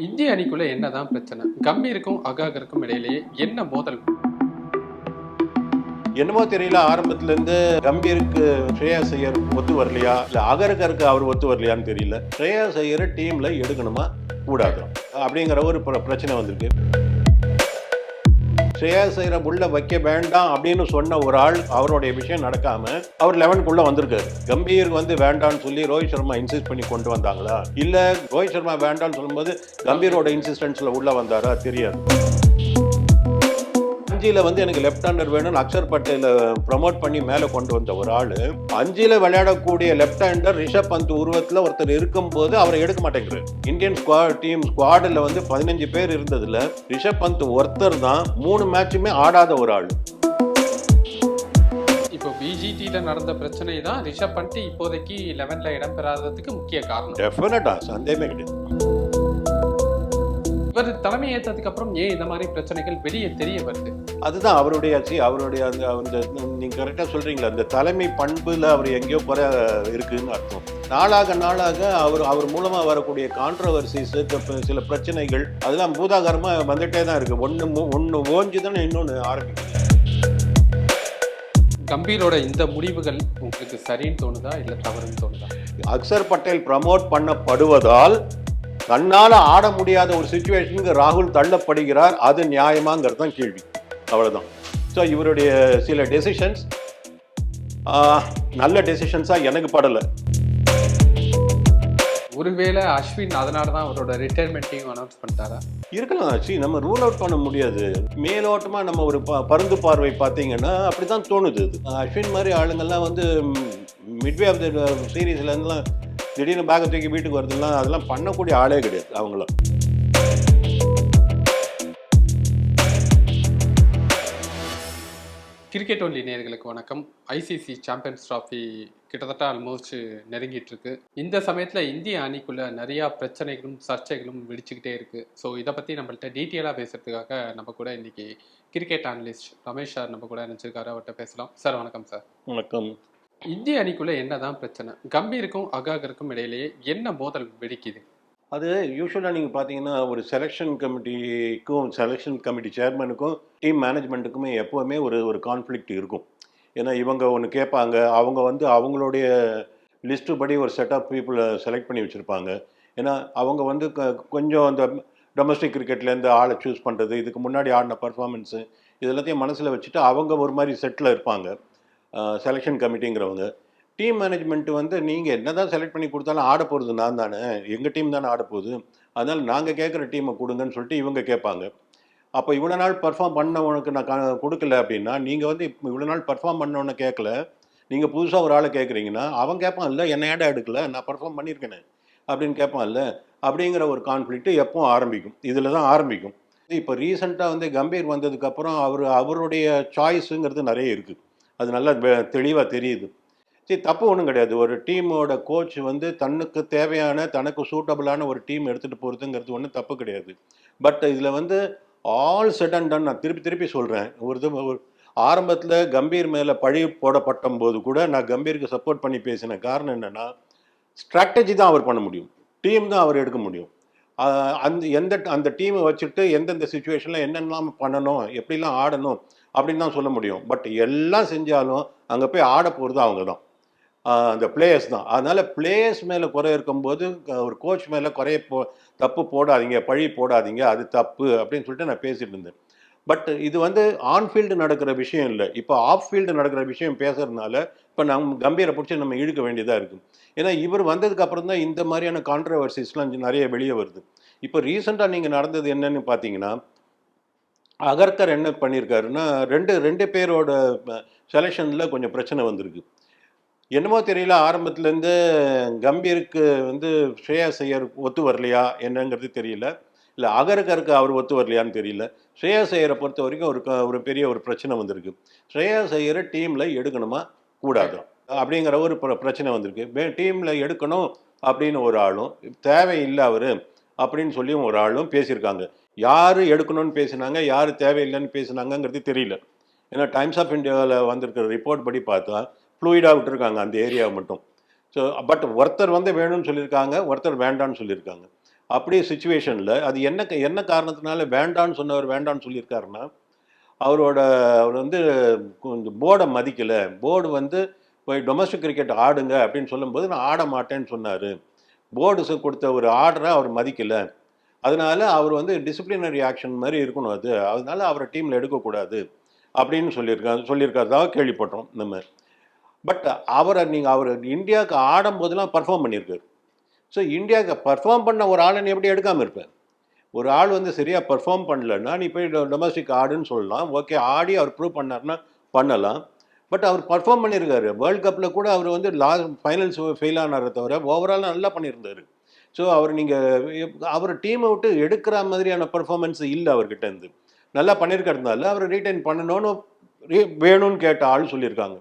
இந்திய அணிக்குள்ள என்னதான் பிரச்சனை? கம்பீருக்கும் அகாகருக்கும் இடையிலேயே என்ன மோதல்? என்னமோ தெரியல ஆரம்பத்துல இருந்து கம்பீருக்கு ஸ்ரேயாஸ் ஐயர் ஒத்து வரலையா? இல்ல அகரகருக்கு அவர் ஒத்து வரலையான்னு தெரியல. ஸ்ரேயாஸ் ஐயரை டீம்ல எடுக்கணுமா? கூடாது? அப்படிங்கிற ஒரு பிரச்சனை வந்திருக்கு. ஸ்ரேயா ஐயரை உள்ள வைக்க வேண்டாம் அப்படின்னு சொன்ன ஒரு ஆள் அவருடைய விஷயம் நடக்காம அவர் லெவனுக்குள்ள வந்திருக்காரு கம்பீர் வந்து வேண்டாம்னு சொல்லி ரோஹித் சர்மா இன்சிஸ்ட் பண்ணி கொண்டு வந்தாங்களா? இல்ல ரோஹித் சர்மா வேண்டாம்னு சொல்லும்போது கம்பீரோட இன்சிஸ்டன்ஸ்ல உள்ள வந்தாரா? தெரியாது. அஞ்சில வந்து எனக்கு லெஃப்ட் ஹேண்டர் வேணும்னு அக்ஷர் பட்டேல ப்ரமோட் பண்ணி மேலே கொண்டு வந்த ஒரு ஆளு அஞ்சில விளையாடக்கூடிய லெஃப்ட் ஹேண்டர் ரிஷப் பந்த் உருவத்தில் ஒருத்தர் இருக்கும்போது அவரை எடுக்க மாட்டேங்கிறார். இந்தியன் ஸ்குவாட் டீம் ஸ்குவாடில் வந்து பதினஞ்சு பேர் இருந்ததுல ரிஷப் பந்த் ஒருத்தர் தான் மூணு மேட்சுமே ஆடாத ஒரு ஆள். இப்போ பிஜிடியில் நடந்த பிரச்சனை தான் ரிஷப் பண்ணிட்டு இப்போதைக்கு லெவன்ல இடம்பெறாததுக்கு முக்கிய காரணம். டெஃபினட்டா சந்தேகமே கிடையாது. இவர் தலைமை ஏற்றதுக்கு அப்புறம் ஏன் இந்த மாதிரி பிரச்சனைகள் வெளியே தெரிய வருது? அதுதான் அவருடைய அவருடைய அந்த அந்த நீங்க கரெக்டாக சொல்றீங்களா அந்த தலைமை பண்புல அவர் எங்கேயோ குறை இருக்குன்னு அர்த்தம். நாளாக நாளாக அவர் அவர் மூலமா வரக்கூடிய கான்ட்ரவர்சிஸ் சில பிரச்சனைகள் அதெல்லாம் பூதாகரமா வந்துட்டே தான் இருக்கு. ஒன்று ஒன்று ஓஞ்சு தானே இன்னொன்று ஆரம்பிக்குது. கம்பீரோட இந்த முடிவுகள் உங்களுக்கு சரின்னு தோணுதா இல்ல தவறுன்னு தோணுதா? அக்சர் பட்டேல் ப்ரமோட் பண்ணப்படுவதால் தன்னால ஆட முடியாத ஒரு சுச்சுவேஷனுக்கு ராகுல் தள்ளப்படுகிறார். அது நியாயமாங்கிறது தான் கேள்வி. அவ்வளவுதான். ஸோ இவருடைய சில டெசிஷன்ஸ் நல்ல டெசிஷன்ஸாக எனக்கு படலை. ஒருவேளை அஸ்வின் அதனால தான் அவரோட ரிட்டையர்மெண்ட்டையும் அனௌன்ஸ் பண்ணிட்டாரா? இருக்கலாம் ஆச்சு நம்ம ரூல் அவுட் பண்ண முடியாது. மேலோட்டமாக நம்ம ஒரு ப பருந்து பார்வை பார்த்தீங்கன்னா அப்படி தான் தோணுது. அஸ்வின் மாதிரி ஆளுங்கள்லாம் வந்து மிட்வே ஆஃப் த சீரீஸ்லேருந்துலாம் திடீர்னு பேக்கை தூக்கி வீட்டுக்கு வருதுலாம் அதெல்லாம் பண்ணக்கூடிய ஆளே கிடையாது அவங்களாம் கிரிக்கெட் ஒன்லி நேயர்களுக்கு வணக்கம். ஐசிசி சாம்பியன்ஸ் ட்ராஃபி கிட்டத்தட்ட ஆல்மோஸ்ட் நெருங்கிட்டு இருக்கு இந்த சமயத்தில் இந்திய அணிக்குள்ள நிறையா பிரச்சனைகளும் சர்ச்சைகளும் வெடிச்சுக்கிட்டே இருக்கு. ஸோ இதை பற்றி நம்மள்ட்ட டீட்டெயிலாக பேசுறதுக்காக நம்ம கூட இன்னைக்கு கிரிக்கெட் அனலிஸ்ட் ரமேஷ் சார் நம்ம கூட நினச்சிருக்காரு அவர்கிட்ட பேசலாம். சார் வணக்கம் சார் வணக்கம். இந்திய அணிக்குள்ள என்னதான் பிரச்சனை? கம்பீருக்கும் அகாகருக்கும் இடையிலேயே என்ன மோதல் வெடிக்குது? அது யூஸ்வலாக நீங்கள் பார்த்தீங்கன்னா ஒரு செலெக்ஷன் கமிட்டிக்கும் செலெக்ஷன் கமிட்டி சேர்மனுக்கும் டீம் மேனேஜ்மெண்ட்டுக்குமே எப்போவுமே ஒரு ஒரு கான்ஃப்ளிக்ட் இருக்கும். ஏன்னா இவங்க ஒன்று கேட்பாங்க அவங்க வந்து அவங்களுடைய லிஸ்ட்டு படி ஒரு செட் ஆஃப் பீப்புளை செலக்ட் பண்ணி வச்சுருப்பாங்க. ஏன்னா அவங்க வந்து க- கொஞ்சம் அந்த டொமஸ்டிக் கிரிக்கெட்லேருந்து ஆளை சூஸ் பண்ணுறது இதுக்கு முன்னாடி ஆடின பர்ஃபார்மன்ஸு இது எல்லாத்தையும் மனசில் வச்சுட்டு அவங்க ஒரு மாதிரி செட்டில் இருப்பாங்க. செலெக்ஷன் கமிட்டிங்கிறவங்க டீம் மேனேஜ்மெண்ட் வந்து நீங்கள் என்ன தான் செலக்ட் பண்ணி கொடுத்தாலும் ஆட போகிறது நான் தானே. எங்கள் டீம் தானே ஆட போகுது. அதனால் நாங்கள் கேட்குற டீமை கொடுங்கன்னு சொல்லிட்டு இவங்க கேட்பாங்க. அப்போ இவ்வளோ நாள் பர்ஃபார்ம் பண்ணவனுக்கு நான் க- கொடுக்கல அப்படின்னா நீங்கள் வந்து இப்போ இவ்வளோ நாள் பர்ஃபார்ம் பண்ணவனை கேட்கல. நீங்கள் புதுசாக ஒரு ஆளை கேட்குறீங்கன்னா அவன் கேட்பான் இல்லை என்ன ஏடா எடுக்கல? நான் பர்ஃபார்ம் பண்ணியிருக்கேனே. அப்படின்னு கேட்பான்ல. அப்படிங்கிற ஒரு கான்ஃப்ளிக்ட்டு எப்போ ஆரம்பிக்கும். இதில் தான் ஆரம்பிக்கும். இப்போ ரீசெண்டாக வந்து கம்பீர் வந்ததுக்கப்புறம் அவர் அவருடைய சாய்ஸுங்கிறது நிறைய இருக்குது அது நல்லா தெளிவாக தெரியுது. சரி தப்பு ஒன்றும் கிடையாது. ஒரு டீமோட கோச் வந்து தனக்கு தேவையான தனக்கு சூட்டபிளான ஒரு டீம் எடுத்துகிட்டு போகிறதுங்கிறது ஒன்றும் தப்பு கிடையாது. பட் இதில் வந்து ஆல் செட் அண்ட் டன் நான் திருப்பி திருப்பி சொல்கிறேன் ஒரு இது ஒரு ஆரம்பத்தில் கம்பீர் மேலே பழி போடப்பட்ட போது கூட நான் கம்பீருக்கு சப்போர்ட் பண்ணி பேசின காரணம் என்னென்னா ஸ்ட்ராட்டஜி தான் அவர் பண்ண முடியும். டீம் தான் அவர் எடுக்க முடியும். அந்த எந்த அந்த டீமை வச்சுட்டு எந்தெந்த சுச்சுவேஷனில் என்னென்னலாம் பண்ணணும் எப்படிலாம் ஆடணும் அப்படின்னு தான் சொல்ல முடியும். பட் எல்லாம் செஞ்சாலும் அங்கே போய் ஆட போகிறது அவங்க தான் அந்த பிளேயர்ஸ் தான். அதனால் பிளேயர்ஸ் மேலே குறை இருக்கும்போது ஒரு கோச் மேலே குறைய போ தப்பு போடாதீங்க பழி போடாதீங்க அது தப்பு அப்படின்னு சொல்லிட்டு நான் பேசிட்டு இருந்தேன். பட் இது வந்து ஆன்ஃபீல்டு நடக்கிற விஷயம் இல்லை. இப்போ ஆஃப் ஃபீல்டு நடக்கிற விஷயம் பேசுறதுனால இப்போ நம்ம கம்பீரை பிடிச்சி நம்ம இழுக்க வேண்டியதாக இருக்குது ஏன்னா இவர் வந்ததுக்கு அப்புறம் தான் இந்த மாதிரியான கான்ட்ரவர்சிஸ்லாம் நிறைய வெளியே வருது. இப்போ ரீசெண்டாக நீங்கள் நடந்தது என்னன்னு பார்த்தீங்கன்னா அகர்கர் என்ன பண்ணியிருக்காருன்னா ரெண்டு ரெண்டு பேரோட செலெக்ஷனில் கொஞ்சம் பிரச்சனை வந்திருக்கு. என்னமோ தெரியல ஆரம்பத்துலேருந்து கம்பீருக்கு வந்து ஸ்ரேயா ஐயர் ஒத்து வரலையா என்னங்கிறது தெரியல. இல்லை அகர்கருக்கு அவர் ஒத்து வரலையான்னு தெரியல. ஸ்ரேயா ஐயரை பொறுத்த வரைக்கும் ஒரு க- ஒரு பெரிய ஒரு பிரச்சனை வந்திருக்கு. ஸ்ரேயா ஐயரை டீமில் எடுக்கணுமா? கூடாது. அப்படிங்கிற ஒரு பிரச்சனை வந்திருக்கு. டீமில் எடுக்கணும் அப்படின்னு ஒரு ஆளும் தேவையில்லை அவர் அப்படின்னு சொல்லியும் ஒரு ஆளும் பேசியிருக்காங்க. யார் எடுக்கணும்னு பேசினாங்க யார் தேவையில்லைன்னு பேசினாங்கங்கிறது தெரியல. ஏன்னா டைம்ஸ் ஆஃப் இந்தியாவில் வந்திருக்கிற ரிப்போர்ட் படி பார்த்தா ஃப்ளூயிடாக விட்டுருக்காங்க அந்த ஏரியாவை மட்டும். ஸோ பட் ஒருத்தர் வந்து வேணும்னு சொல்லியிருக்காங்க ஒருத்தர் வேண்டான்னு சொல்லியிருக்காங்க. அப்படியே சுச்சுவேஷனில் அது என்ன என்ன காரணத்தினால வேண்டான்னு சொன்னவர் வேண்டான்னு சொல்லியிருக்காருன்னா அவரோட அவர் வந்து கொஞ்சம் போர்டை மதிக்கலை. போர்டு வந்து போய் டொமஸ்டிக் கிரிக்கெட் ஆடுங்க அப்படின்னு சொல்லும்போது நான் ஆட மாட்டேன்னு சொன்னார். போர்டு கொடுத்த ஒரு ஆர்டரை அவர் மதிக்கலை. அதனால அவர் வந்து டிசிப்ளினரி ஆக்ஷன் மாதிரி இருக்கணும் அது. அதனால அவரை டீமில் எடுக்கக்கூடாது அப்படின்னு சொல்லியிருக்காரு சொல்லியிருக்கிறதாக கேள்விப்பட்டோம் நம்ம பட் அவரை நீங்கள் அவர் இந்தியாவுக்கு ஆடும்போதெல்லாம் பர்ஃபார்ம் பண்ணியிருக்காரு. ஸோ இந்தியாவுக்கு பர்ஃபார்ம் பண்ண ஒரு ஆளை நீ எப்படி எடுக்காமல் இருப்பேன் ஒரு ஆள் வந்து சரியாக பர்ஃபார்ம் பண்ணலன்னா நீ போய் டொமஸ்டிக் ஆடுன்னு சொல்லலாம். ஓகே ஆடி அவர் ப்ரூவ் பண்ணார்னா பண்ணலாம். பட் அவர் பர்ஃபார்ம் பண்ணியிருக்காரு. வேர்ல்ட் கப்பில் கூட அவர் வந்து லாஸ்ட் ஃபைனல்ஸ் ஃபெயில் ஆனாரே தவிர ஓவரால் நல்லா பண்ணியிருந்தாரு. ஸோ அவர் நீங்கள் அவர் டீமை விட்டு எடுக்கிற மாதிரியான பர்ஃபார்மன்ஸ் இல்லை அவர்கிட்ட இருந்து. நல்லா பண்ணியிருக்கிறதுனால அவர் ரீட்டைன் பண்ணணும்னு வேணும்னு கேட்ட ஆள் சொல்லியிருக்காங்க.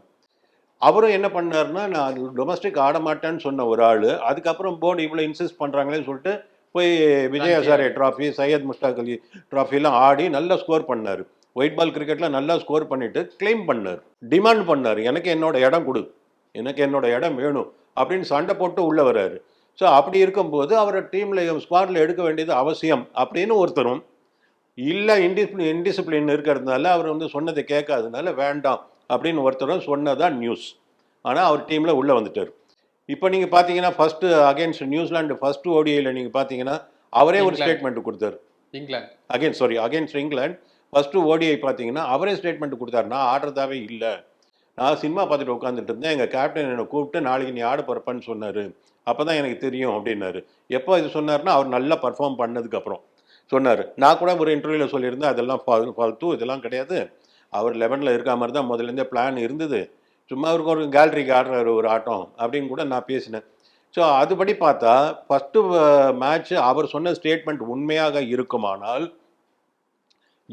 அவரும் என்ன பண்ணாருன்னா நான் டொமஸ்டிக் ஆட மாட்டேன்னு சொன்ன ஒரு ஆள். அதுக்கப்புறம் போர்டு இவ்வளோ இன்சிஸ்ட் பண்ணுறாங்களேன்னு சொல்லிட்டு போய் விஜய் ஹசாரே ட்ராஃபி சையத் முஷ்டாக் அலி ட்ராஃபிலாம் ஆடி நல்லா ஸ்கோர் பண்ணார். ஒயிட் பால் கிரிக்கெட்டில் நல்லா ஸ்கோர் பண்ணிட்டு கிளைம் பண்ணார். டிமாண்ட் பண்ணார். எனக்கு என்னோட இடம் கொடு. எனக்கு என்னோட இடம் வேணும் அப்படின்னு சண்டை போட்டு உள்ளே வர்றாரு. ஸோ அப்படி இருக்கும்போது அவரை டீமில் ஸ்குவாடில் எடுக்க வேண்டியது அவசியம் அப்படின்னு ஒருத்தரும் இல்லை இன்டிஸ்பிளின் இன்டிசிப்ளின் இருக்கிறதுனால அவர் வந்து சொன்னதை கேட்காதனால வேண்டாம் அப்படின்னு ஒருத்தரும் சொன்னதான் நியூஸ் ஆனால் அவர் டீமில் உள்ளே வந்துட்டார். இப்போ நீங்கள் பார்த்தீங்கன்னா first against New Zealand first ஓடிஐயில் நீங்கள் பார்த்தீங்கன்னா அவரே ஒரு. ஸ்டேட்மெண்ட் கொடுத்தாரு. England again sorry against England first ODI பார்த்தீங்கன்னா அவரே ஸ்டேட்மெண்ட் கொடுத்தாரு. நான் ஆடுறதாவே இல்லை. நான் சினிமா பார்த்துட்டு உட்காந்துட்டு இருந்தேன். எங்கள் கேப்டன் என்னை கூப்பிட்டு நாளைக்கு நீ ஆட போகிறப்பன்னு சொன்னார். அப்போ தான் எனக்கு தெரியும் அப்படின்னாரு. எப்போ இது சொன்னார்னா அவர் நல்லா பர்ஃபார்ம் பண்ணதுக்கப்புறம். சொன்னார் நான் கூட ஒரு இன்டர்வியூவில் சொல்லியிருந்தேன் அதெல்லாம் ஃபால் ஃபால்த்து இதெல்லாம் கிடையாது. அவர் லெவனில் இருக்க மாதிரி தான் முதலேருந்தே பிளான் இருந்தது. சும்மா அவருக்கு ஒரு கேலரிக்கு ஆடுறாரு ஒரு ஆட்டம் அப்படின்னு கூட நான் பேசினேன். ஸோ அதுபடி பார்த்தா ஃபஸ்ட்டு மேட்ச் அவர் சொன்ன ஸ்டேட்மெண்ட் உண்மையாக இருக்குமானால்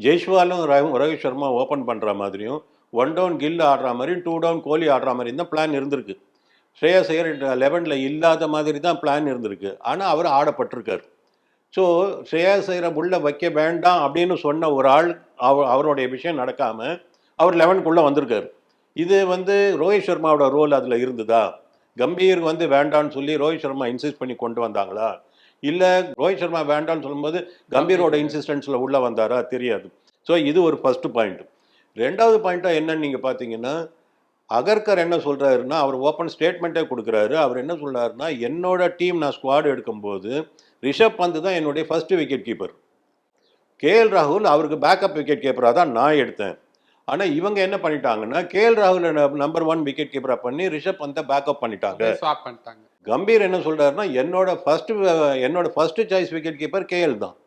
ஜெய்ஷ்வாலும் ரவி ரோஹித் சர்மா ஓப்பன் பண்ணுற மாதிரியும் ஒன் டவுன் கில் ஆடுற மாதிரியும் டூ டவுன் கோலி ஆடுற மாதிரி தான் பிளான் இருந்திருக்கு. ஸ்ரேயஸ் ஐயர் லெவனில் இல்லாத மாதிரி தான் பிளான் இருந்திருக்கு. ஆனால் அவர் ஆடப்பட்டிருக்கார். ஸோ ஸ்ரேயஸ் ஐயரை உள்ள வைக்க வேண்டாம் அப்படின்னு சொன்ன ஒரு ஆள் அவர் அவருடைய விஷயம் நடக்காமல் அவர் லெவனுக்குள்ளே வந்திருக்கார். இது வந்து ரோஹித் சர்மாவோட ரோல் அதில் இருந்ததா? கம்பீர் வந்து வேண்டான்னு சொல்லி ரோஹித் சர்மா இன்சிஸ்ட் பண்ணி கொண்டு வந்தாங்களா? இல்லை ரோஹித் சர்மா வேண்டான்னு சொல்லும்போது கம்பீரோட இன்சிஸ்டன்ஸில் உள்ளே வந்தாரா? தெரியாது. ஸோ இது ஒரு ஃபஸ்ட்டு பாயிண்ட் ரெண்டாவது பாயிண்ட்டாக என்னன்னு நீங்கள் பார்த்தீங்கன்னா அகர்கர் என்ன சொல்கிறாருன்னா அவர் ஓப்பன் ஸ்டேட்மெண்ட்டே கொடுக்குறாரு. அவர் என்ன சொல்றாருன்னா என்னோட டீம் நான் ஸ்குவாட் எடுக்கும்போது ரிஷப் பந்த் தான் என்னுடைய ஃபர்ஸ்ட் விக்கெட் கீப்பர். கேஎல் ராகுல் அவருக்கு பேக்கப் விக்கெட் கீப்பராக தான் நான் எடுத்தேன். ஆனால் இவங்க என்ன பண்ணிட்டாங்கன்னா கேஎல் ராகுல் நம்பர் ஒன் விக்கெட் கீப்பராக பண்ணி ரிஷப் பந்தை பேக்கப் பண்ணிட்டாங்க. கம்பீர் என்ன சொல்றாருன்னா என்னோட ஃபர்ஸ்ட் என்னோட first choice wicket keeper KL தான்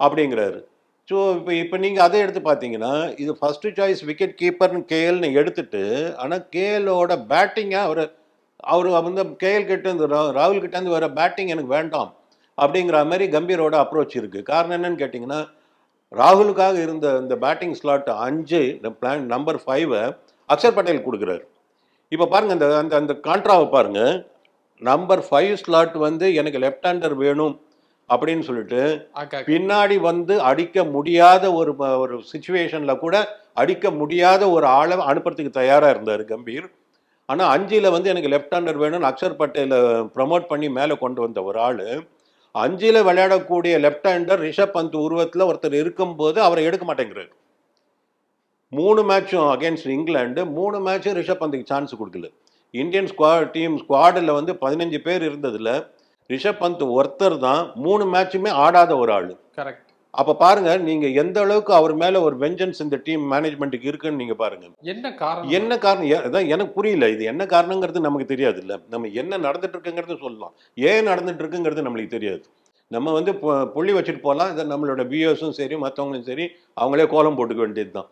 அப்படிங்கிறாரு. ஸோ இப்போ இப்போ நீங்கள் அதை எடுத்து பார்த்தீங்கன்னா இது ஃபஸ்ட்டு சாய்ஸ் விக்கெட் கீப்பர்னு கேஎல்னு எடுத்துட்டு ஆனால் கேஎலோட பேட்டிங்கை அவர் அவர் வந்து கேஎல் கிட்டேருந்து ராகுல் கிட்டேருந்து வர பேட்டிங் எனக்கு வேண்டாம் அப்படிங்கிற மாதிரி கம்பீரோட அப்ரோச் இருக்குது காரணம் என்னன்னு கேட்டிங்கன்னா ராகுலுக்காக இருந்த இந்த பேட்டிங் ஸ்லாட் அஞ்சு பிளான் நம்பர் ஃபைவை அக்ஷர் பட்டேல் கொடுக்குறாரு. இப்போ பாருங்கள் அந்த அந்த அந்த கான்ட்ராவை பாருங்கள் நம்பர் ஃபைவ் ஸ்லாட் வந்து எனக்கு லெஃப்ட் ஹேண்டர் வேணும் அப்படின்னு சொல்லிட்டு பின்னாடி வந்து அடிக்க முடியாத ஒரு ஒரு சுச்சுவேஷனில் கூட அடிக்க முடியாத ஒரு ஆளை அனுப்புறதுக்கு தயாராக இருந்தார் கம்பீர். ஆனால் அஞ்சில் வந்து எனக்கு லெஃப்ட் ஹேண்டர் வேணும்னு அக்ஷர் பட்டேலை ப்ரமோட் பண்ணி மேலே கொண்டு வந்த ஒரு ஆள். அஞ்சில் விளையாடக்கூடிய லெஃப்ட் ஹேண்டர் ரிஷப் பந்த் உருவத்தில் ஒருத்தர் இருக்கும்போது அவரை எடுக்க மாட்டேங்கிறார். மூணு மேட்சும் அகேன்ஸ்ட் இங்கிலாந்து மூணு மேட்சும் ரிஷப் பந்துக்கு சான்ஸ் கொடுக்கல. இந்தியன் ஸ்குவாட் டீம் ஸ்குவாடில் வந்து பதினஞ்சு பேர் இருந்ததுல ரிஷப் பந்த் ஒருத்தர் தான் மூணு மேட்சுமே ஆடாத ஒரு ஆள். கரெக்ட் அப்போ பாருங்க நீங்க எந்த அளவுக்கு அவர் மேல ஒரு வெஞ்சன்ஸ் இந்த டீம் மேனேஜ்மெண்ட்டுக்கு இருக்குன்னு நீங்க பாருங்க. என்ன காரணம்? என்ன காரணம்? அதான் எனக்கு புரியல. இது என்ன காரணங்கிறது நமக்கு தெரியாது இல்ல நம்ம என்ன நடந்துட்டு இருக்குங்கிறது சொல்லலாம். ஏன் நடந்துட்டு இருக்குங்கிறது நம்மளுக்கு தெரியாது. நம்ம வந்து புள்ளி வச்சுட்டு போகலாம் இதை நம்மளோட வியூவர்ஸும் சரி மற்றவங்களும் சரி அவங்களே கோலம் போட்டுக்க வேண்டியது தான்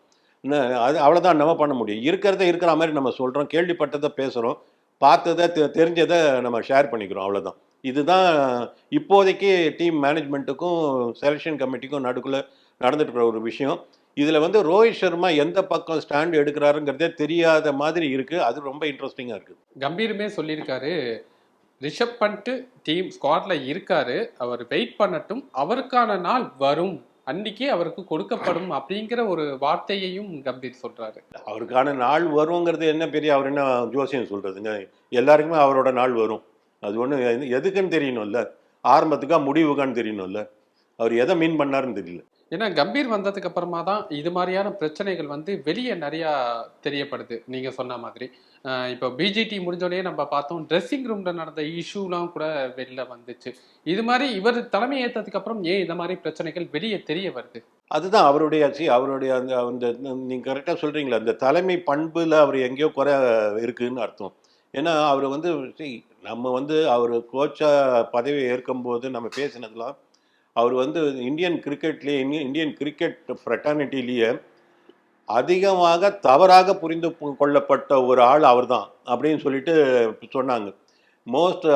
அது அவ்வளோதான் நம்ம பண்ண முடியும். இருக்கிறத இருக்கிற மாதிரி நம்ம சொல்கிறோம் கேள்விப்பட்டதை பேசுகிறோம் பார்த்ததை தெ- தெரிஞ்சதை நம்ம ஷேர் பண்ணிக்கிறோம் அவ்வளோதான் இதுதான் இப்போதைக்கு டீம் மேனேஜ்மெண்ட்டுக்கும் செலெக்ஷன் கமிட்டிக்கும் நடுக்குள்ளே நடந்துட்டு இருக்கிற ஒரு விஷயம். இதில் வந்து ரோஹித் சர்மா எந்த பக்கம் ஸ்டாண்ட் எடுக்கிறாருங்கிறதே தெரியாத மாதிரி இருக்குது அது ரொம்ப இன்ட்ரெஸ்டிங்காக இருக்குது கம்பீருமே சொல்லியிருக்காரு. ரிஷப் பண்ணிட்டு டீம் ஸ்குவாட்ல இருக்காரு. அவர் வெயிட் பண்ணட்டும். அவருக்கான நாள் வரும். அன்னைக்கே அவருக்கு கொடுக்கப்படும் அப்படிங்கிற ஒரு வார்த்தையையும் கம்பீர் சொல்றாரு. அவருக்கான நாள் வருங்கிறது என்ன பெரிய அவர் என்ன ஜோசியம் சொல்கிறதுங்க எல்லாருக்குமே அவரோட நாள் வரும். அது ஒன்று எதுக்குன்னு தெரியணும்ல? ஆரம்பத்துக்கா முடிவுக்கான்னு தெரியணும்ல? அவர் எதை மீன் பண்ணாருன்னு தெரியல. ஏன்னா கம்பீர் வந்ததுக்கு அப்புறமா தான் இது மாதிரியான பிரச்சனைகள் வந்து வெளியே நிறையா தெரியப்படுது நீங்க சொன்ன மாதிரி. இப்போ பிஜிடி முடிஞ்சோடனே நம்ம பார்த்தோம் ட்ரெஸ்ஸிங் ரூம்ல நடந்த இஷ்யூலாம் கூட வெளில வந்துச்சு. இது மாதிரி இவர் தலைமை ஏற்றதுக்கு அப்புறம் ஏன் இந்த மாதிரி பிரச்சனைகள் வெளியே தெரிய வருது? அதுதான் அவருடைய சி அவருடைய அந்த அந்த நீங்கள் கரெக்டாக சொல்கிறீங்களா அந்த தலைமை பண்பில் அவர் எங்கேயோ குறை இருக்குன்னு அர்த்தம். ஏன்னா அவர் வந்து நம்ம வந்து அவர் கோச்சா பதவி ஏற்கும்போது நம்ம பேசினதுலாம் அவர் வந்து இந்தியன் கிரிக்கெட்லேயே இந்தியன் கிரிக்கெட் ஃப்ரெட்டர்னிட்டிலேயே அதிகமாக தவறாக புரிந்து கொள்ளப்பட்ட ஒரு ஆள் அவர்தான் அப்படின்னு சொல்லிட்டு சொன்னாங்க. மோஸ்ட்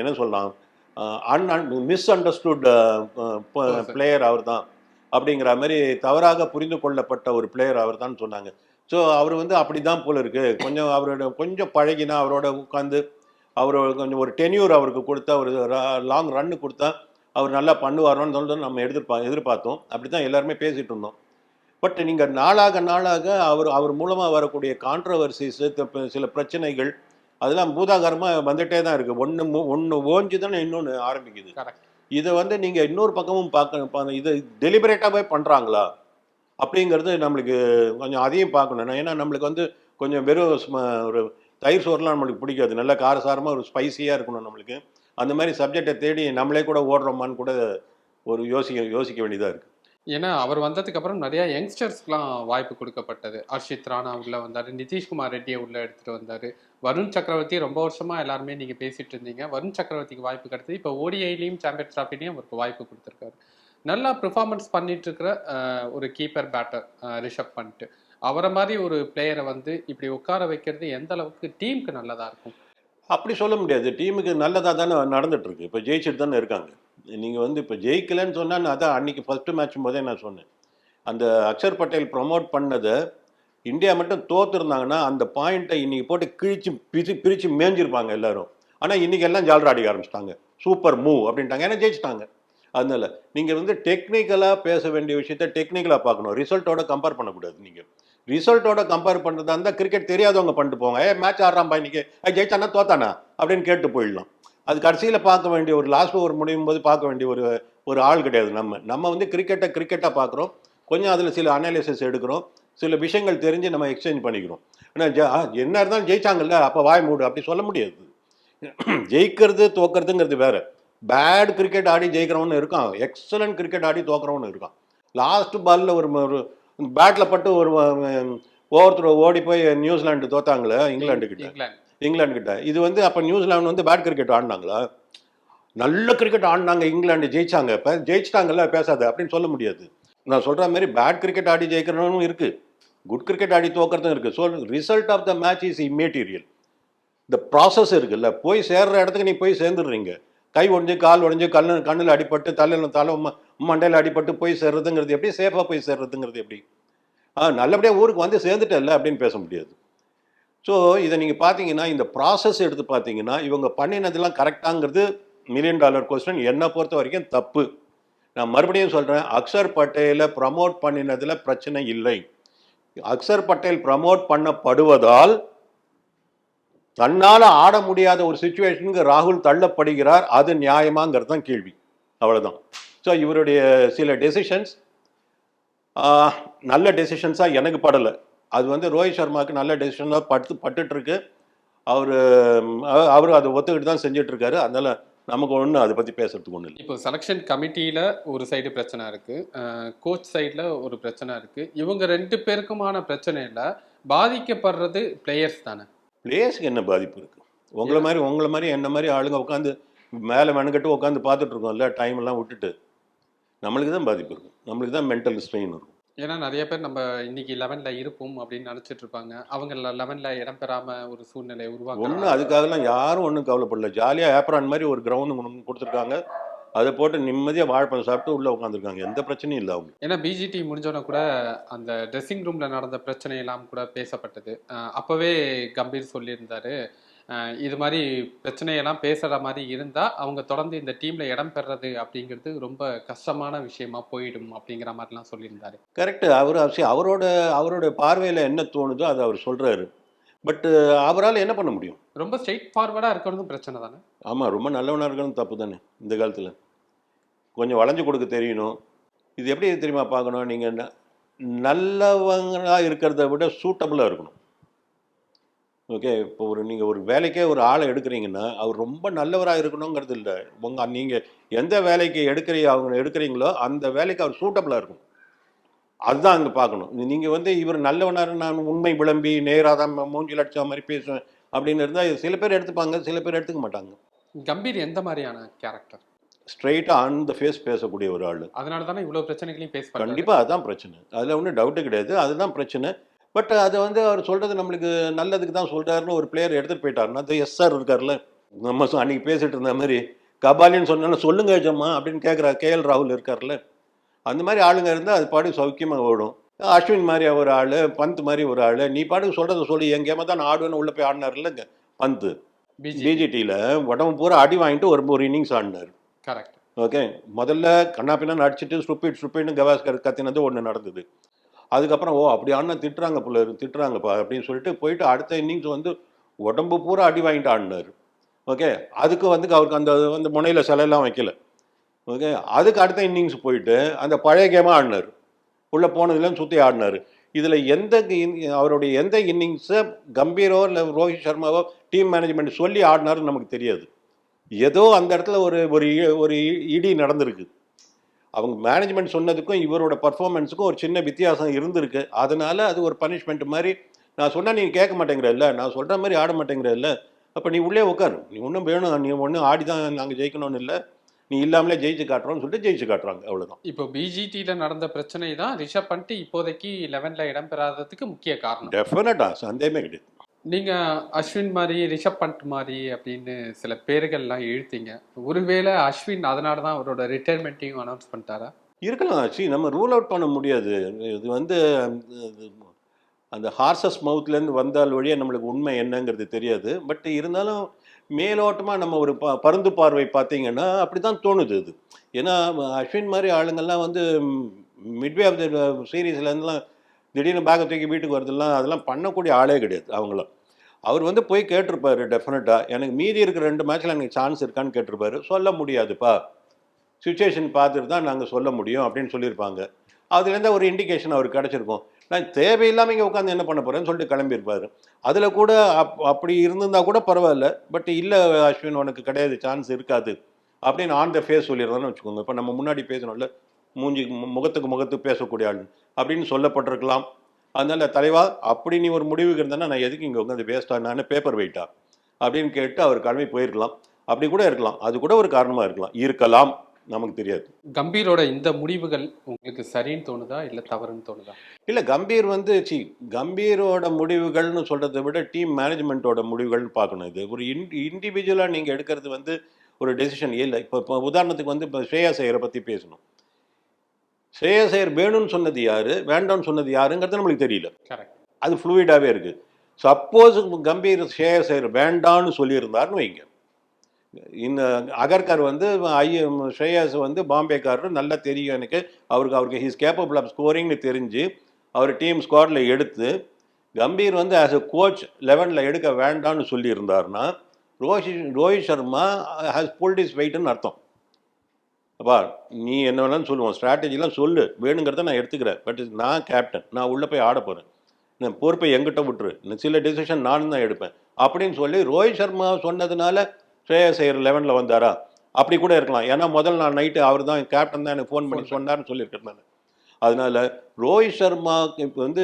என்ன சொல்லலாம்? An misunderstood. பிளேயர் அவர் தான் அப்படிங்கிற மாதிரி தவறாக புரிந்து கொள்ளப்பட்ட ஒரு பிளேயர் அவர் தான் சொன்னாங்க. ஸோ அவர் வந்து அப்படி தான் போல இருக்கு. கொஞ்சம் அவரோட கொஞ்சம் பழகினா அவரோட உட்காந்து அவரோட கொஞ்சம் ஒரு டென்யூர் அவருக்கு கொடுத்தா ஒரு லாங் ரன்னு கொடுத்தா அவர் நல்லா பண்ணுவாரோன்னு சொல்லிட்டு நம்ம எதிர்பா எதிர்பார்த்தோம் அப்படி தான் எல்லாருமே பேசிட்டு இருந்தோம். பட் நீங்கள் நாளாக நாளாக அவர் அவர் மூலமாக வரக்கூடிய கான்ட்ரவர்சிஸ் சில பிரச்சனைகள் அதெல்லாம் பூதாகரமாக வந்துட்டே தான் இருக்குது ஒன்று ஒன்று ஓஞ்சி தானே இன்னொன்று ஆரம்பிக்குது. கரெக்ட் இதை வந்து நீங்கள் இன்னொரு பக்கமும் பார்க்கணும் பா- இதை டெலிபரேட்டாகவே பண்ணுறாங்களா அப்படிங்கிறது நம்மளுக்கு கொஞ்சம் அதையும் பார்க்கணும். ஏன்னா நம்மளுக்கு வந்து கொஞ்சம் வெறும் ஒரு தயிர் சோறுலாம் நம்மளுக்கு பிடிக்காது. நல்ல காரசாரமாக ஒரு ஸ்பைசியாக இருக்கணும் நம்மளுக்கு. அந்த மாதிரி சப்ஜெக்டை தேடி நம்மளே கூட ஓடுறோமான்னு கூட ஒரு யோசிக்க யோசிக்க வேண்டியதாக இருக்குது ஏன்னா அவர் வந்ததுக்கு அப்புறம் நிறைய யங்ஸ்டர்ஸ்க்குலாம் வாய்ப்பு கொடுக்கப்பட்டது. ஹர்ஷித் ராணா உள்ள வந்தார் நிதிஷ்குமார் ரெட்டியை உள்ள எடுத்துட்டு வந்தார். வருண் சக்கரவர்த்தி ரொம்ப வருஷமா எல்லாருமே நீங்க பேசிட்டு இருந்தீங்க. வருண் சக்கரவர்த்திக்கு வாய்ப்பு கிடைச்சது இப்போ ஓடிஐலையும் சாம்பியன்ஸ் டிராஃபிலையும் அவருக்கு வாய்ப்பு கொடுத்துருக்காரு. நல்லா பெர்ஃபார்மன்ஸ் பண்ணிட்டு இருக்கிற ஒரு கீப்பர் பேட்டர் ரிஷப் பண்ணிட்டு அவரை மாதிரி ஒரு பிளேயரை வந்து இப்படி உட்கார வைக்கிறது எந்த அளவுக்கு டீமுக்கு நல்லதா இருக்கும்? அப்படி சொல்ல முடியாது. டீமுக்கு நல்லதாக தானே நடந்துட்டு இருக்கு இப்போ ஜெயிச்சுட்டு தானே இருக்காங்க. நீங்கள் வந்து இப்போ ஜெயிக்கலைன்னு சொன்னால் நான் அதான் அன்னைக்கு ஃபஸ்ட்டு மேட்ச் போதே நான் சொன்னேன். அந்த அக்ஷர் பட்டேல் ப்ரொமோட் பண்ணதை இந்தியா மட்டும் தோத்துருந்தாங்கன்னா அந்த பாயிண்ட்டை இன்றைக்கி போட்டு கிழிச்சு பிரிச்சு பிரித்து மேஞ்சிருப்பாங்க எல்லோரும். ஆனால் இன்னைக்கு எல்லாம் ஜாலரா அடிக்க ஆரம்பிச்சிட்டாங்க. சூப்பர் மூவ் அப்படின்ட்டாங்க. ஏன்னா ஜெயிச்சிட்டாங்க. அதனால நீங்கள் வந்து டெக்னிக்கலாக பேச வேண்டிய விஷயத்த டெக்னிக்கலாக பார்க்கணும். ரிசல்ட்டோட கம்பேர் பண்ணக்கூடாது நீங்கள் ரிசல்ட்டோட கம்பேர் பண்ணுறதா இருந்தால் கிரிக்கெட் தெரியாதவங்க பண்ணிட்டு போங்க. ஏ மேட்ச் ஆடுறான்பா இன்னைக்கு. ஜெயிச்சானா தோத்தானா? அப்படின்னு கேட்டு போயிடலாம். அது கடைசியில் பார்க்க வேண்டிய ஒரு லாஸ்ட் ஓவர் முடியும் போது பார்க்க வேண்டிய ஒரு ஒரு ஆள் கிடையாது நம்ம. நம்ம வந்து கிரிக்கெட்டை கிரிக்கெட்டாக பார்க்குறோம். கொஞ்சம் அதில் சில அனாலிசிஸ் எடுக்கிறோம். சில விஷயங்கள் தெரிஞ்சு நம்ம எக்ஸ்சேஞ்ச் பண்ணிக்கிறோம். ஆனால் ஜ ஆ, என்ன இருந்தாலும் ஜெயிச்சாங்கல்ல அப்போ வாய் மூடு. அப்படி சொல்ல முடியாது. ஜெயிக்கிறது தோக்கிறதுங்கிறது வேறு. பேட் கிரிக்கெட் ஆடி ஜெயிக்கிறவனு இருக்கான். எக்ஸலண்ட் கிரிக்கெட் ஆடி தோக்குறவனு இருக்கான். லாஸ்ட் பால்ல ஒரு ஒரு பேட்டில் பட்டு ஒரு ஒவ்வொருத்தர் ஓடி போய் நியூசிலாந்து தோத்தாங்களே இங்கிலாந்து கிட்ட. இங்கிலாந்து கிட்ட. இது வந்து அப்போ நியூசிலாந்து வந்து பேட் கிரிக்கெட் ஆடினாங்களா? நல்ல கிரிக்கெட் ஆடினாங்க இங்கிலாந்து ஜெயிச்சாங்க. இப்போ ஜெயிச்சிட்டாங்கல்ல பேசாத அப்படின்னு சொல்ல முடியாது. நான் சொல்கிற மாதிரி பேட் கிரிக்கெட் ஆடி ஜெயிக்கிறவனும் இருக்கு. குட் கிரிக்கெட் ஆடி தோக்கிறதும் இருக்கு. So result of the match is immaterial இந்த ப்ராசஸ் இருக்குல்ல. போய் சேர்ற இடத்துக்கு நீ போய் சேர்ந்துடுறீங்க. கை ஒடிஞ்சு கால் ஒடிஞ்சு கண்ணு கண்ணில் அடிபட்டு தலையில் தலை ம- மண்டையில் அடிபட்டு போய் சேர்றதுங்கிறது எப்படி? சேஃபாக போய் சேர்றதுங்கிறது எப்படி? ஆ நல்லபடியாக ஊருக்கு வந்து சேர்ந்துட்டல்ல அப்படின்னு பேச முடியாது. ஸோ இதை நீங்கள் பார்த்தீங்கன்னா இந்த ப்ராசஸ் எடுத்து பார்த்தீங்கன்னா இவங்க பண்ணினதெல்லாம் கரெக்டாங்கிறது மில்லியன் டாலர் கொஸ்டின் என்னை பொறுத்த வரைக்கும் தப்பு. நான் மறுபடியும் சொல்கிறேன் அக்ஷர் பட்டேலை ப்ரமோட் பண்ணினதில் பிரச்சனை இல்லை. அக்ஷர் பட்டேல் ப்ரமோட் பண்ணப்படுவதால் தன்னால் ஆட முடியாத ஒரு சுச்சுவேஷனுக்கு ராகுல் தள்ளப்படுகிறார் அது நியாயமாங்கிறது தான் கேள்வி. அவ்வளோதான் ஸோ இவருடைய சில டெசிஷன்ஸ் நல்ல டெசிஷன்ஸாக எனக்கு படலை. அது வந்து ரோஹித் சர்மாவுக்கு நல்ல டெசிஷனாக பட்டு பட்டுட்டு அவர் அவர் அதை ஒத்துக்கிட்டு தான் செஞ்சிட்ருக்காரு அதனால் நமக்கு ஒன்றும் அதை பற்றி பேசுறதுக்கு ஒன்றும் இல்லை. இப்போ செலெக்ஷன் கமிட்டியில் ஒரு சைடு பிரச்சனை இருக்குது கோச் சைடில் ஒரு பிரச்சனை இருக்குது இவங்க ரெண்டு பேருக்குமான பிரச்சனையில் பாதிக்கப்படுறது பிளேயர்ஸ் தானே. பிளேயர்ஸ்க்கு என்ன பாதிப்பு இருக்கு? உங்களை மாதிரி உங்களை மாதிரி என்ன மாதிரி ஆளுங்க உட்காந்து மேலே மெனக்கட்டு உட்காந்து பார்த்துட்டு இருக்கோம்ல டைம் எல்லாம் விட்டுட்டு நம்மளுக்கு தான் பாதிப்பு இருக்கும் நம்மளுக்கு தான் மென்டல் ஸ்ட்ரெயின் இருக்கும். ஏன்னா நிறைய பேர் நம்ம இன்னைக்கு லெவன்ல இருப்போம் அப்படின்னு நினைச்சிட்டு இருப்பாங்க. அவங்க லெவன்ல இடம் பெறாம ஒரு சூழ்நிலை ஒன்றும் உருவாக்க அதுக்காகலாம் யாரும் ஒன்றும் கவலைப்படல. ஜாலியாக ஏப்ரான் மாதிரி ஒரு கிரவுண்டு கொடுத்துருக்காங்க. அதை போட்டு நிம்மதியாக வாழைப்பழம் சாப்பிட்டு உள்ளே உட்காந்துருக்காங்க எந்த பிரச்சனையும் இல்லை அவங்க. ஏன்னா பிஜிடி முடிஞ்சோடனே கூட அந்த ட்ரெஸ்ஸிங் ரூம்ல நடந்த பிரச்சனை எல்லாம் கூட பேசப்பட்டது. அப்பவே கம்பீர் சொல்லியிருந்தாரு. இது மாதிரி பிரச்சனையெல்லாம் பேசுற மாதிரி இருந்தா அவங்க தொடர்ந்து இந்த டீம்ல இடம் பெறது அப்படிங்கிறது ரொம்ப கஷ்டமான விஷயமா போயிடும் அப்படிங்கிற மாதிரிலாம் சொல்லியிருந்தாரு. கரெக்டு அவர் அவரோட அவரோட பார்வையில் என்ன தோணுதோ அதை அவர் சொல்கிறாரு பட் அவரால் என்ன பண்ண முடியும்? ரொம்ப ஸ்ட்ரெயிட் ஃபார்வர்டா இருக்கிறதும் பிரச்சனை தானே? ஆமாம் ரொம்ப நல்லவனாக இருக்கணும் தப்பு தானே இந்த காலத்தில்? கொஞ்சம் வளைஞ்சு கொடுக்க தெரியணும். இது எப்படி தெரியுமா பார்க்கணும்? நீங்கள் நல்லவங்களாக இருக்கிறத விட சூட்டபுளாக இருக்கணும். ஓகே இப்போ ஒரு நீங்கள் ஒரு வேலைக்கே ஒரு ஆளை எடுக்கிறீங்கன்னா அவர் ரொம்ப நல்லவராக இருக்கணுங்கிறது இல்லை. உங்கள் நீங்கள் எந்த வேலைக்கு எடுக்கிறீ அவங்க எடுக்கிறீங்களோ அந்த வேலைக்கு அவர் சூட்டபுளாக இருக்கும் அதுதான் அங்கே பார்க்கணும். நீங்கள் வந்து இவர் நல்லவனார் நான் உண்மை விளம்பி நேராக தான் மூஞ்சில் அடிச்ச மாதிரி பேசுவேன் அப்படின்னு இருந்தால் சில பேர் எடுத்துப்பாங்க சில பேர் எடுத்துக்க மாட்டாங்க. கம்பீர் எந்த மாதிரியான கேரக்டர் ஸ்ட்ரைட்டாக ஆன் த ஃபேஸ் பேசக்கூடிய ஒரு ஆள். அதனால தானே இவ்வளவு பிரச்சனைகளையும் ஃபேஸ் பண்றாரு? கண்டிப்பாக அதுதான் பிரச்சனை. அதில் ஒன்றும் டவுட்டு கிடையாது. அதுதான் பிரச்சனை. பட் அதை வந்து அவர் சொல்கிறது நம்மளுக்கு நல்லதுக்கு தான் சொல்கிறாருன்னு ஒரு பிளேயர் எடுத்துகிட்டு போயிட்டாருன்னா அது எஸ் சார் இருக்கார்ல. நம்ம அன்னைக்கு பேசிட்டு இருந்த மாதிரி கபாலின்னு சொன்னாலும் சொல்லுங்க ஏஜம்மா அப்படின்னு கேட்குற கேஎல் ராகுல் இருக்கார்ல. அந்த மாதிரி ஆளுங்க இருந்தால் அது பாடு சௌக்கியமாக ஓடும். அஸ்வின் மாதிரி ஒரு ஆள் பந்த் மாதிரி ஒரு ஆள் நீ பாட்டுக்கு சொல்கிறத சொல்லி என் கேமை தான் நான் ஆடுவேன்னு உள்ளே போய் ஆடினார்ல பந்த். பிஜி பிஜிடியில் உடம்பு பூரா அடி வாங்கிட்டு ஒரு ஒரு இன்னிங்ஸ் ஆடினார். கரெக்ட் ஓகே முதல்ல கண்ணாப்பினா அடிச்சுட்டு ஸ்டூப்பிட் ஸ்டூப்பிட்னு கவாஸ்கர் கத்தினது ஒன்று நடந்தது. அதுக்கப்புறம் ஓ அப்படி ஆடினா திட்டுறாங்க போல திட்டுறாங்கப்பா அப்படின்னு சொல்லிட்டு போயிட்டு அடுத்த இன்னிங்ஸ் வந்து உடம்பு பூரா அடி வாங்கிட்டு ஆடினார். ஓகே அதுக்கு வந்து அவருக்கு அந்த அந்த முனையில் சிலையெல்லாம் வைக்கல. ஓகே அதுக்கு அடுத்த இன்னிங்ஸ் போயிட்டு அந்த பழைய கேமாக ஆடினார். உள்ளே போனதுலேருந்து சுற்றி ஆடினார். இதில் எந்த அவருடைய எந்த இன்னிங்ஸை கம்பீரோ இல்லை ரோஹித் சர்மாவோ டீம் மேனேஜ்மெண்ட் சொல்லி ஆடினாருன்னு நமக்கு தெரியாது. ஏதோ அந்த இடத்துல ஒரு ஒரு ஒரு இடி நடந்திருக்கு. அவங்க மேனேஜ்மெண்ட் சொன்னதுக்கும் இவரோட பர்ஃபார்மன்ஸுக்கும் ஒரு சின்ன வித்தியாசம் இருந்திருக்கு. அதனால அது ஒரு பனிஷ்மெண்ட் மாதிரி நான் சொன்னால் நீ கேட்க மாட்டேங்கிறல்ல நான் சொல்கிற மாதிரி ஆட மாட்டேங்கிறல்ல அப்போ நீ உள்ளே உட்காரு. நீ ஒன்றும் வேணும் நீ ஒன்றும் ஆடி தான் நாங்கள் ஜெயிக்கணும்னு இல்லை. நீ இல்லாமலே ஜெயிச்சு காட்டுறோம்னு சொல்லிட்டு ஜெயிச்சு காட்டுறாங்க அவ்வளோதான் இப்போ பிஜிடியில நடந்த பிரச்சனை தான் ரிஷப் பண்ணிட்டு இப்போதைக்கு லெவன்ல இடம் பெறாததுக்கு முக்கிய காரணம். டெஃபினட்டாக சந்தேகமே கிடையாது. நீங்கள் அஸ்வின் மாதிரி ரிஷப் பண்ட் மாதிரி அப்படின்னு சில பேர்கள்லாம் இழுத்தீங்க. ஒருவேளை அஸ்வின் அதனால தான் அவரோட ரிட்டையர்மெண்ட்டையும் அனௌன்ஸ் பண்ணிட்டாரா? இருக்கலாம் ஆச்சு. நம்ம ரூல் அவுட் பண்ண முடியாது. இது வந்து அந்த- அந்த ஹார்சஸ் மவுத்லேருந்து வந்தால் வழியாக நம்மளுக்கு உண்மை என்னங்கிறது தெரியாது. பட் இருந்தாலும் மேலோட்டமாக நம்ம ஒரு ப பருந்து பார்வை பார்த்தீங்கன்னா அப்படி தான் தோணுது இது. ஏன்னா அஸ்வின் மாதிரி ஆளுங்கள்லாம் வந்து மிட்வே ஆஃப் த சீரீஸ்லேருந்துலாம் திடீர்னு பேக்கை தூக்கி வீட்டுக்கு வரதெல்லாம் அதெல்லாம் பண்ணக்கூடிய ஆளே கிடையாது அவங்களாம். அவர் வந்து போய் கேட்டிருப்பாரு டெஃபினட்டாக எனக்கு மீதி இருக்கிற ரெண்டு மேட்ச்சில் எனக்கு சான்ஸ் இருக்கான்னு கேட்டிருப்பாரு. சொல்ல முடியாதுப்பா. சுச்சுவேஷன் பார்த்துட்டு தான் நாங்கள் சொல்ல முடியும் அப்படின்னு சொல்லியிருப்பாங்க. அதுலேருந்து ஒரு இண்டிகேஷன் அவருக்கு கிடச்சிருக்கும். நான் தேவையில்லாமல் இங்கே உட்காந்து என்ன பண்ண போகிறேன்னு சொல்லிட்டு கிளம்பியிருப்பாரு. அதில் கூட அப் அப்படி இருந்திருந்தா கூட பரவாயில்ல. பட் இல்லை அஸ்வின் உனக்கு கிடையாது சான்ஸ் இருக்காது அப்படின்னு ஆன் த ஃபேஸ் சொல்லிடுறதான்னு வச்சுக்கோங்க. இப்போ நம்ம முன்னாடி பேசணும்ல மூஞ்சி முகத்துக்கு முகத்துக்கு பேசக்கூடிய ஆள் அப்படின்னு சொல்லப்பட்டிருக்கலாம். அதனால தலைவா அப்படி நீ ஒரு முடிவுக்கு இருந்தேன்னா நான் எதுக்கு இங்கே உட்காந்து வேஸ்டா நான் பேப்பர் வெயிட்டா அப்படின்னு கேட்டு அவர் கிளம்பி போயிருக்கலாம். அப்படி கூட இருக்கலாம். அது கூட ஒரு காரணமாக இருக்கலாம். இருக்கலாம். நமக்கு தெரியாது. கம்பீரோட இந்த முடிவுகள் உங்களுக்கு சரின்னு தோணுதா? இல்ல தவறுன்னு தோணுதா? இல்லை கம்பீர் வந்து சி கம்பீரோட முடிவுகள்னு சொல்கிறத விட டீம் மேனேஜ்மெண்ட்டோட முடிவுகள்னு பார்க்கணும். இது ஒரு இன் இண்டிவிஜுவலாக நீங்கள் எடுக்கிறது வந்து ஒரு டெசிஷன் இல்லை இப்போ இப்போ உதாரணத்துக்கு வந்து இப்போ ஸ்ரேயா ஐயரை பற்றி பேசணும். ஸ்ரேயா ஐயர் வேணும்னு சொன்னது யார்? வேண்டாம்னு சொன்னது யாருங்கிறது நம்மளுக்கு தெரியல. கரெக்ட் அது ஃப்ளூயிடாகவே இருக்குது சப்போஸ் கம்பீர் ஸ்ரேயா ஐயர் வேண்டான்னு சொல்லியிருந்தாருன்னு வைங்க. இந்த அகர்கர் வந்து ஐய ஸ்ரேயாஸ் வந்து பாம்பேக்காரர் நல்லா தெரியும் எனக்கு. அவருக்கு அவருக்கு ஹீஸ் கேப்பபிள் ஆஃப் ஸ்கோரிங்னு தெரிஞ்சு அவர் டீம் ஸ்குவாடில் எடுத்து கம்பீர் வந்து ஆஸ் எ கோச் லெவனில் எடுக்க வேண்டாம்னு சொல்லியிருந்தாருன்னா Rohit Rohit Sharma has pulled is வெயிட்னு அர்த்தம். அப்பா நீ என்ன வேணாலும் சொல்லுவோம் ஸ்ட்ராட்டஜிலாம் சொல்லு. வேணுங்கிறத நான் எடுத்துக்கிறேன். பட் நான் கேப்டன் நான் உள்ளே போய் ஆட போகிறேன் நான் பொறுப்பை எங்கிட்ட விட்டுரு. சில டெசிஷன் நானும் தான் எடுப்பேன். அப்படின்னு சொல்லி ரோஹித் சர்மா சொன்னதுனால ஸ்ரேயஸ் ஐயர் லெவனில் வந்தாரா? அப்படி கூட இருக்கலாம். ஏன்னா முதல் நாள் நைட்டு அவர் தான் கேப்டன் தான் எனக்கு ஃபோன் பண்ணி சொன்னார்னு சொல்லியிருக்கிறேன் அதனால ரோஹித் சர்மா இப்போ வந்து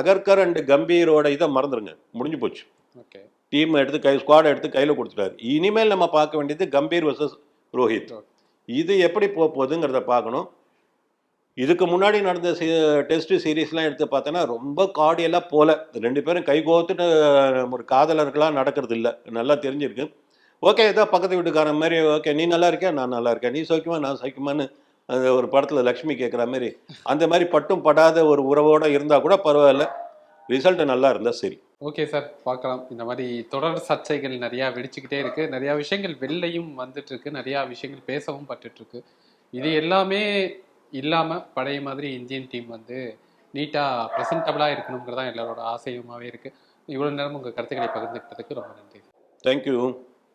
அகர்கர் அண்ட் கம்பீரோட இதை மறந்துடுங்க முடிஞ்சு போச்சு. ஓகே. டீம் எடுத்து கை ஸ்குவாட் எடுத்து கையில் கொடுத்துட்டாரு. இனிமேல் நம்ம பார்க்க வேண்டியது கம்பீர் வர்சஸ் ரோஹித். இது எப்படி போக போகுதுங்கிறத பார்க்கணும். இதுக்கு முன்னாடி நடந்த டெஸ்ட் சீரீஸ்லாம் எடுத்து பார்த்தோன்னா ரொம்ப காடியெல்லாம் போல. ரெண்டு பேரும் கை கோத்துட்டு ஒரு காதலர்களாக நடக்கிறது இல்லை நல்லா தெரிஞ்சிருக்கு. ஓகே ஏதோ பக்கத்து வீட்டுக்காரன் மாதிரி ஓகே நீ நல்லா இருக்கியா? நான் நல்லா இருக்கேன். நீ சோக்கியமா? நான் சோக்கியமான்னு அந்த ஒரு படத்தில் லக்ஷ்மி கேட்குற மாதிரி. அந்த மாதிரி பட்டும் படாத ஒரு உறவோடு இருந்தால் கூட பரவாயில்ல. ரிசல்ட் நல்லா இருந்தால் சரி. ஓகே சார் பார்க்கலாம். இந்த மாதிரி தொடர் சர்ச்சைகள் நிறையா வெடிச்சுக்கிட்டே இருக்கு. நிறையா விஷயங்கள் வெளிலையும் வந்துட்டு இருக்கு நிறையா விஷயங்கள் பேசவும் பட்டுட்டு இருக்கு இது எல்லாமே இல்லாம பழைய மாதிரி இந்தியன் டீம் வந்து நீட்டா ப்ரெசன்டபிளா இருக்கணுங்கிறதா எல்லாரோட ஆசையுமாவே இருக்கு. இவ்வளோ நேரம் உங்கள் கருத்துக்களை பகிர்ந்துக்கிட்டதுக்கு ரொம்ப நன்றி. தேங்க்யூ